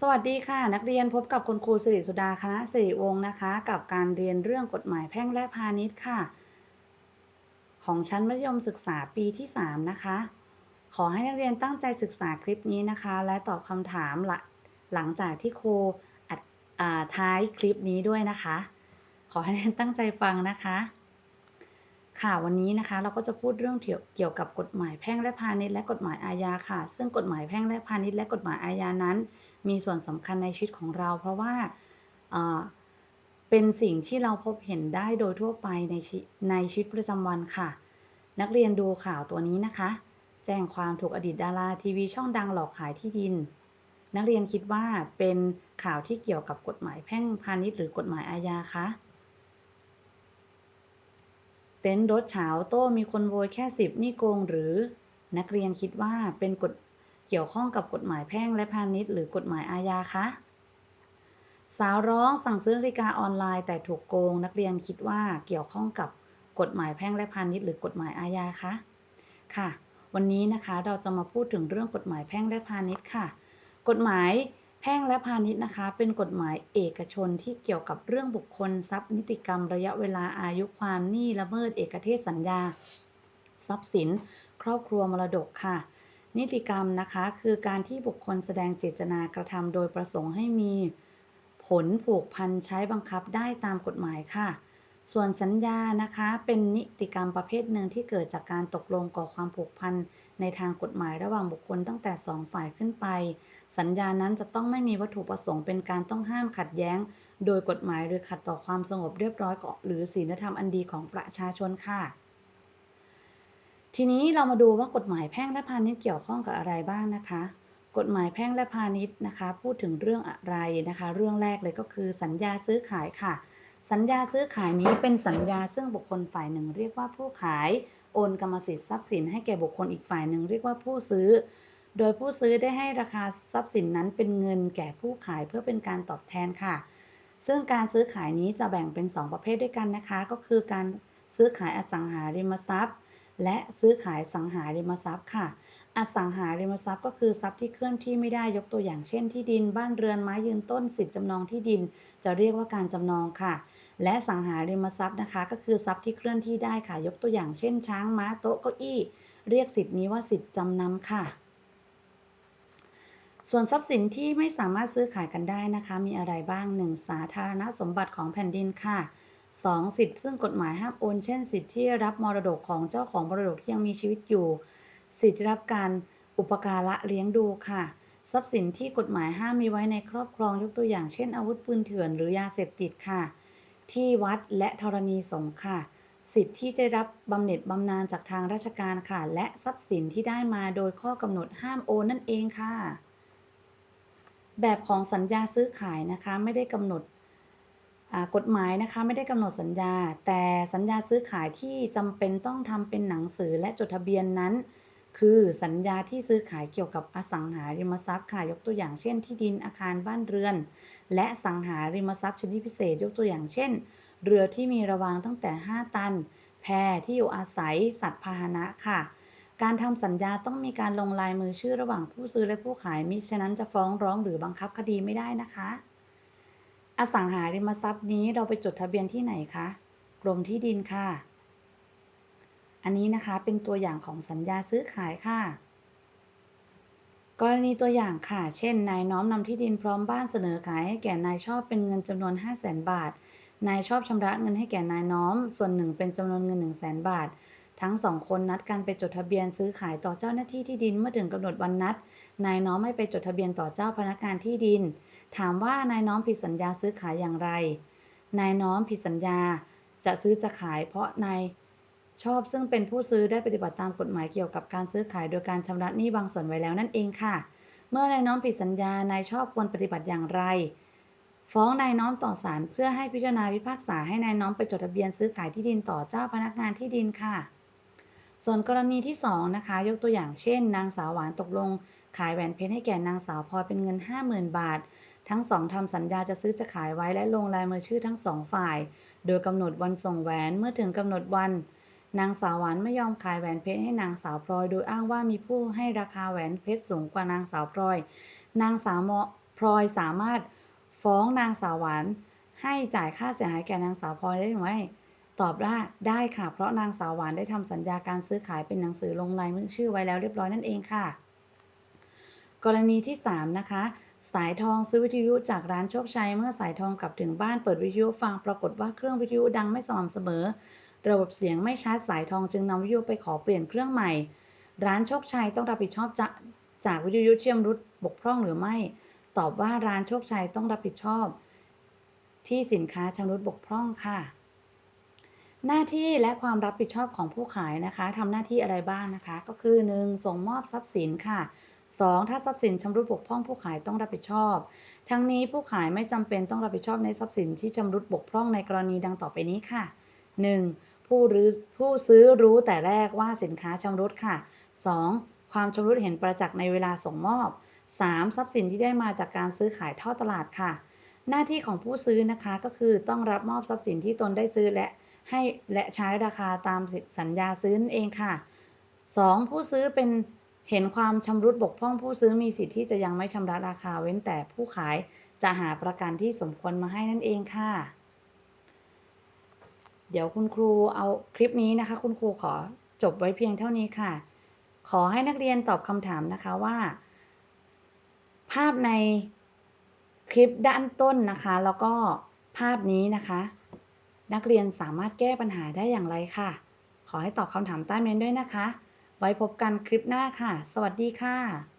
สวัสดีค่ะ นักเรียนพบกับคุณครูสิริสุดาคณะสิริวงศ์นะคะ กับการเรียนเรื่องกฎหมายแพ่งและพาณิชย์ค่ะ ของชั้นมัธยมศึกษาปีที่ 3 นะคะ ขอให้นักเรียนตั้งใจศึกษาคลิปนี้นะคะ และตอบคำถามหลังหลังจากที่ครูอัดท้ายคลิปนี้ด้วยนะคะ ขอให้นักเรียนตั้งใจฟังนะคะ ค่ะวันนี้นะคะเราก็จะพูดเรื่องเกี่ยวกับกฎหมายแพ่งและพาณิชย์และกฎหมายอาญาค่ะ ซึ่งกฎหมายแพ่งและพาณิชย์และกฎหมายอาญานั้น มีส่วนสำคัญในชีวิตของเรา เพราะว่าเป็นสิ่งที่เราพบเห็นได้โดยทั่วไปในชีในชีวิตประจำวันค่ะ นักเรียนดูข่าวตัวนี้นะคะ แจ้งความถูกอดีตดาราทีวีช่องดังหลอกขายที่ดิน นักเรียนคิดว่าเป็นข่าวที่เกี่ยวกับกฎหมายแพ่งพาณิชย์หรือกฎหมายอาญาคะเต็นท์รถเฉาโต้มีคนโวยแค่สิบนี่โกงหรือ นักเรียนคิดว่าเป็นกฎ เกี่ยวข้องกับกฎหมายแพ่งและพาณิชย์หรือกฎหมายอาญาคะ สาวร้องสั่งซื้อนาฬิกาออนไลน์แต่ถูกโกง นักเรียนคิดว่าเกี่ยวข้องกับกฎหมายแพ่งและพาณิชย์หรือกฎหมายอาญาคะค่ะ วันนี้นะคะเราจะมาพูดถึงเรื่องกฎหมายแพ่งและพาณิชย์ค่ะ กฎหมายแพ่งและพาณิชย์นะคะ เป็นกฎหมายเอกชนที่เกี่ยวกับเรื่องบุคคล ทรัพย์นิติกรรม ระยะเวลาอายุความหนี้ละเมิดเอกเทศสัญญา ทรัพย์สิน ครอบครัวมรดกค่ะ นิติกรรมนะคะ คือการที่บุคคลแสดงเจตนากระทำโดยประสงค์ให้มีผลผูกพันใช้บังคับได้ตามกฎหมายค่ะ ส่วนสัญญานะคะเป็นนิติกรรมประเภทหนึ่งที่เกิดจากการตกลงก่อความผูกพันในทางกฎหมายระหว่างบุคคลตั้งแต่สองฝ่ายขึ้นไป สัญญานั้นจะต้องไม่มีวัตถุประสงค์เป็นการต้องห้ามขัดแย้ง โดยกฎหมายหรือขัดต่อความสงบเรียบร้อยหรือศีลธรรมอันดีของประชาชนค่ะ ทีนี้เรามาดูว่ากฎหมายแพ่งและพาณิชย์เกี่ยวข้องกับอะไรบ้างนะคะ กฎหมายแพ่งและพาณิชย์นะคะ พูดถึงเรื่องอะไรนะคะ เรื่องแรกเลยก็คือสัญญาซื้อขายค่ะ สัญญาซื้อขายนี้เป็นสัญญาซึ่งบุคคลฝ่ายหนึ่ง เรียกว่าผู้ขายโอนกรรมสิทธิ์ทรัพย์สินให้แก่บุคคลอีกฝ่ายหนึ่งเรียกว่าผู้ซื้อ โดยผู้ซื้อได้ให้ราคาทรัพย์สินนั้นเป็นเงินแก่ผู้ขายเพื่อเป็นการตอบแทนค่ะ ซึ่งการซื้อขายนี้จะแบ่งเป็น 2 ประเภทด้วยกันนะคะ ก็คือการซื้อขายอสังหาริมทรัพย์ และซื้อขายสังหาริมทรัพย์ค่ะ อสังหาริมทรัพย์ก็คือทรัพย์ที่เคลื่อนที่ไม่ได้ยกตัวอย่างเช่นที่ดิน บ้านเรือนไม้ยืนต้นสิทธิจำนองที่ดิน จะเรียกว่าการจำนองค่ะ และสังหาริมทรัพย์นะคะ ก็คือทรัพย์ที่เคลื่อนที่ได้ค่ะ ยกตัวอย่างเช่น ช้างม้าโต๊ะเก้าอี้ เรียกสิทธินี้ว่าสิทธิจำนำค่ะส่วนทรัพย์สินที่ไม่สามารถซื้อขายกันได้นะคะ มีอะไรบ้าง 1. สาธารณสมบัติของแผ่นดินค่ะ 2. สิทธิ์ซึ่งกฎหมายห้ามโอน เช่น สิทธิ์ที่รับมรดกของเจ้าของมรดกที่ยังมีชีวิตอยู่ สิทธิ์รับการอุปการะเลี้ยงดูค่ะ ทรัพย์สินที่กฎหมายห้ามมีไว้ในครอบครองยกตัวอย่างเช่น อาวุธปืนเถื่อนหรือยาเสพติดค่ะ ที่วัดและธรณีสงฆ์ค่ะ สิทธิ์ที่จะรับบำเหน็จบำนาญจากทางราชการค่ะ และทรัพย์สินที่ได้มาโดยข้อกำหนดห้ามโอนนั่นเองค่ะ แบบของสัญญาซื้อขายนะคะ ไม่ได้กำหนด กฎหมายนะคะไม่ได้กำหนดสัญญา แต่สัญญาซื้อขายที่จำเป็นต้องทำเป็นหนังสือและจดทะเบียนนั้น คือสัญญาที่ซื้อขายเกี่ยวกับอสังหาริมทรัพย์ค่ะยกตัวอย่างเช่น ที่ดินอาคารบ้านเรือน และสังหาริมทรัพย์ชนิดพิเศษ ยกตัวอย่างเช่น เรือที่มีระวางตั้งแต่ 5 ตัน แพที่อยู่อาศัย สัตว์พาหนะค่ะ การทำสัญญาต้องมีการลงลายมือชื่อระหว่างผู้ซื้อและผู้ขายมิฉะนั้นจะฟ้องร้องหรือบังคับคดีไม่ได้นะคะ อสังหาริมทรัพย์นี้เราไปจดทะเบียนที่ไหนคะกรมที่ดินค่ะ อันนี้นะคะเป็นตัวอย่างของสัญญาซื้อขายค่ะ กรณีตัวอย่างค่ะ เช่น นายน้อมนำที่ดินพร้อมบ้านเสนอขายให้แก่นายชอบเป็นเงินจำนวน 5 0 0 0 0 0 บาท นายชอบชำระเงินให้แก่นายน้อม ส่วนหนึ่งเป็นจำนวนเงิน 1 0 0 0 0 0 บาท ทั้งสองคนนัดกันไปจดทะเบียนซื้อขายต่อเจ้าหน้าที่ที่ดินเมื่อถึงกำหนดวันนัด นายน้อมไม่ไปจดทะเบียนต่อเจ้าพนักงานที่ดิน ถามว่านายน้อมผิดสัญญาซื้อขายอย่างไร นายน้อมผิดสัญญาจะซื้อจะขายเพราะนายชอบซึ่งเป็นผู้ซื้อได้ปฏิบัติตามกฎหมายเกี่ยวกับการซื้อขายโดยการชำระหนี้บางส่วนไว้แล้วนั่นเองค่ะ เมื่อนายน้อมผิดสัญญานายชอบควรปฏิบัติอย่างไร ฟ้องนายน้อมต่อศาลเพื่อให้พิจารณาพิพากษาให้นายน้อมไปจดทะเบียนซื้อขายที่ดินต่อเจ้าพนักงานที่ดินค่ะ ส่วนกรณีที่ 2 นะคะ ยกตัวอย่างเช่น นางสาวหวานตกลง ขายแหวนเพชรให้แก่นางสาวพลอยเป็นเงิน 50,000 บาท ทั้งสองทำสัญญาจะซื้อจะขายไว้และลงลายมือชื่อทั้งสองฝ่าย โดยกำหนดวันส่งแหวนเมื่อถึงกำหนดวัน นางสาวหวานไม่ยอมขายแหวนเพชรให้นางสาวพลอย โดยอ้างว่ามีผู้ให้ราคาแหวนเพชรสูงกว่านางสาวพลอย นางสาวพลอยสามารถฟ้องนางสาวหวานให้จ่ายค่าเสียหายแก่นางสาวพลอยได้หรือไม่ ตอบว่าได้ค่ะ เพราะนางสาวหวานได้ทำสัญญาการซื้อขายเป็นหนังสือลงลายมือชื่อไว้แล้วเรียบร้อยนั่นเองค่ะ กรณีที่ 3 นะคะ สายทองซื้อวิทยุจากร้านโชคชัย เมื่อสายทองกลับถึงบ้านเปิดวิทยุฟังปรากฏว่าเครื่องวิทยุดังไม่สม่ำเสมอ ระบบเสียงไม่ชัดสายทองจึงนำวิทยุไปขอเปลี่ยนเครื่องใหม่ ร้านโชคชัยต้องรับผิดชอบจะจากวิทยุเชื่อมรุดบกพร่องหรือไม่ ตอบว่าร้านโชคชัยต้องรับผิดชอบ ที่สินค้าชำรุดบกพร่องค่ะ หน้าที่และความรับผิดชอบของผู้ขายนะคะทำหน้าที่อะไรบ้างนะคะ ก็คือ 1. ส่งมอบทรัพย์สินค่ะ 2. ถ้าทรัพย์สินชำรุดบกพร่องผู้ขายต้องรับผิดชอบ ทั้งนี้ผู้ขายไม่จำเป็นต้องรับผิดชอบในทรัพย์สินที่ชำรุดบกพร่องในกรณีดังต่อไปนี้ค่ะ 1. ผู้รือผู้ซื้อรู้แต่แรกว่าสินค้าชำรุดค่ะ 2. ความชำรุดเห็นประจักษ์ในเวลาส่งมอบ 3. ทรัพย์สินที่ได้มาจากการซื้อขายท่อตลาดค่ะ หน้าที่ของผู้ซื้อนะคะก็คือต้องรับมอบทรัพย์สินที่ตนได้ซื้อและ ให้และใช้ราคาตามสัญญาซื้อนั่นเองค่ะ 2. ผู้ซื้อเป็นเห็นความชำรุดบกพร่องผู้ซื้อมีสิทธิ์ที่จะยังไม่ชำระราคาเว้นแต่ผู้ขายจะหาประกันที่สมควรมาให้นั่นเองค่ะ เดี๋ยวคุณครูเอาคลิปนี้นะคะ คุณครูขอจบไว้เพียงเท่านี้ค่ะ ขอให้นักเรียนตอบคำถามนะคะว่า ภาพในคลิปด้านต้นนะคะ แล้วก็ภาพนี้นะคะ นักเรียนสามารถแก้ปัญหาได้อย่างไรค่ะ ขอให้ตอบคำถามใต้เมนด้วยนะคะ ไว้พบกันคลิปหน้าค่ะ สวัสดีค่ะ